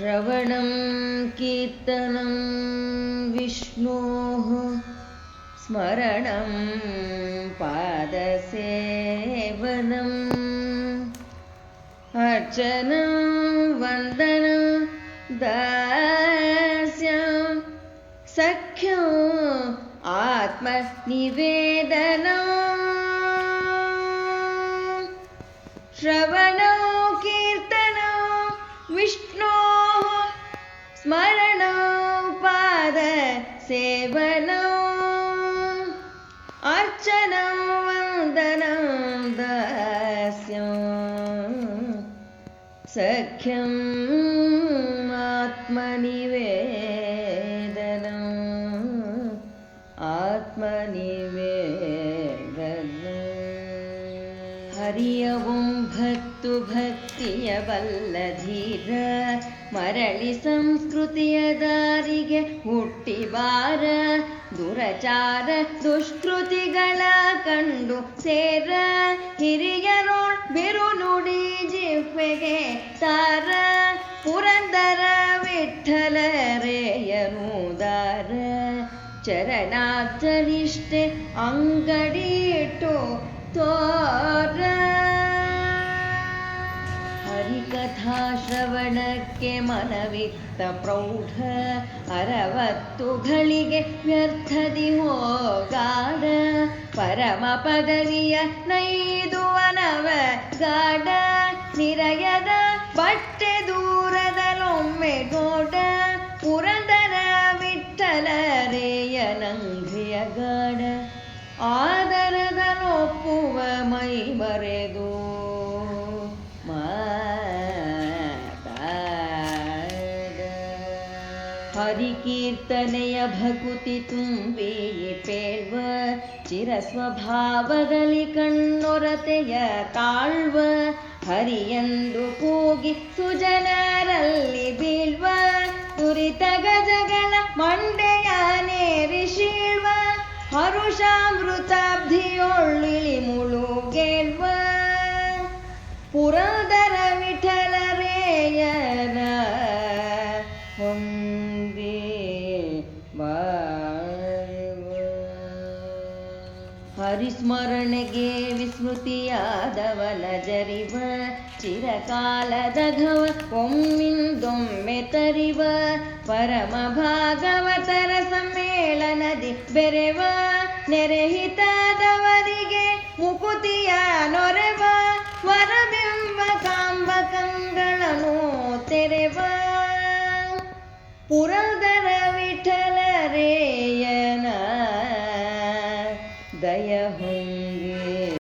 श्रवणं कीर्तनं विष्णोः स्मरणं पादसेवनम् अर्चनं वन्दनं दास्यं सख्यम् आत्मनिवेदनम् श्रवणो कीर्तनो विष्णोः सेवनम् अर्चनं वन्दनं दास्यं सख्यम् आत्मनिवेदनम् आत्मनिवेदनम् ಹರಿಯவும் ಭಕ್ತು ಭಕ್ತಿಯ ಬಲ್ಲಧೀರ ಮರಳಿ ಸಂಸ್ಕೃತಿಯ ದಾರಿಗೆ ಹುಟ್ಟಿ ಬಾರ. ದುರಚಾರ ದುಷ್ಕೃತಿಗಳ ಕಂಡು ಸೇರ. ಹಿರಿಯರೋಳ್ ಬಿರು ನುಡಿ ಜಿಹ್ವೆಗೆ ತಾರ ಪುರಂದರ ವಿಠಲರೇಯನುದಾರ. ಅಂಗಡಿ ಅಂಗಡಿಟ್ಟು ತೋರ. ಹರಿಕಥಾ ಶ್ರವಣಕ್ಕೆ ಮನವಿತ್ತ ಪ್ರೌಢ ಅರವತ್ತುಗಳಿಗೆ ವ್ಯರ್ಥದಿ ಹೋಗಾಡ ಪರಮ ಪದವಿಯ ನೈದುವನವ ಗಾಡ ನಿರಯದ ಬಟ್ಟೆ ದೂರದಲ್ಲೊಮ್ಮೆ ಗೋಡ. ಪುರಂದರ ವಿಠಲರೇಯ ನಂಘ್ರಿಯ ಗಾಡ ಆದರದಲೊಪ್ಪುವ ಮೈ ಹರಿ ಹರಿಕೀರ್ತನೆಯ ಭಕುತಿ ತುಂಬಿ ಪೇಳ್ವ ಚಿರ ಸ್ವಭಾವದಲ್ಲಿ ಕಣ್ಣೊರತೆಯ ತಾಳ್ವ, ಹರಿಯಂದು ಕೂಗಿ ಸುಜನರಲ್ಲಿ ಬೀಳ್ವ ತುರಿತ ಗಜಗಳ ನೇರಿಶೀಳ್ವ ಹರುಷಾಮೃತಾಬ್ಧಿಯೊಳ್ಳಿಳಿ ಮುಳುಗೇಳ್ವ ಪುರಂದರ ವಿಠಲರೇಯನ ಹೊಂದಿ ಹರಿಸ್ಮರಣೆಗೆ ವಿಸ್ಮೃತಿಯಾದವನ ಜರಿವ ಚಿರಕಾಲದ ಘವ ಒಮ್ಮಿಂದೊಮ್ಮೆ ತರಿವ ಪರಮ ಭಾಗವತರ ಸಮ್ಮೇಳನದಿ ಬೆರೆವ ನೆರೆಹಿತಾದವರಿಗೆ ಮುಕುತಿಯ ನೊರೆವ ವರಬಿಂಬ ಕಾಂಬ ತೆರೆವ. ಪುರಂದರ ವಿಠಲರೇಯನ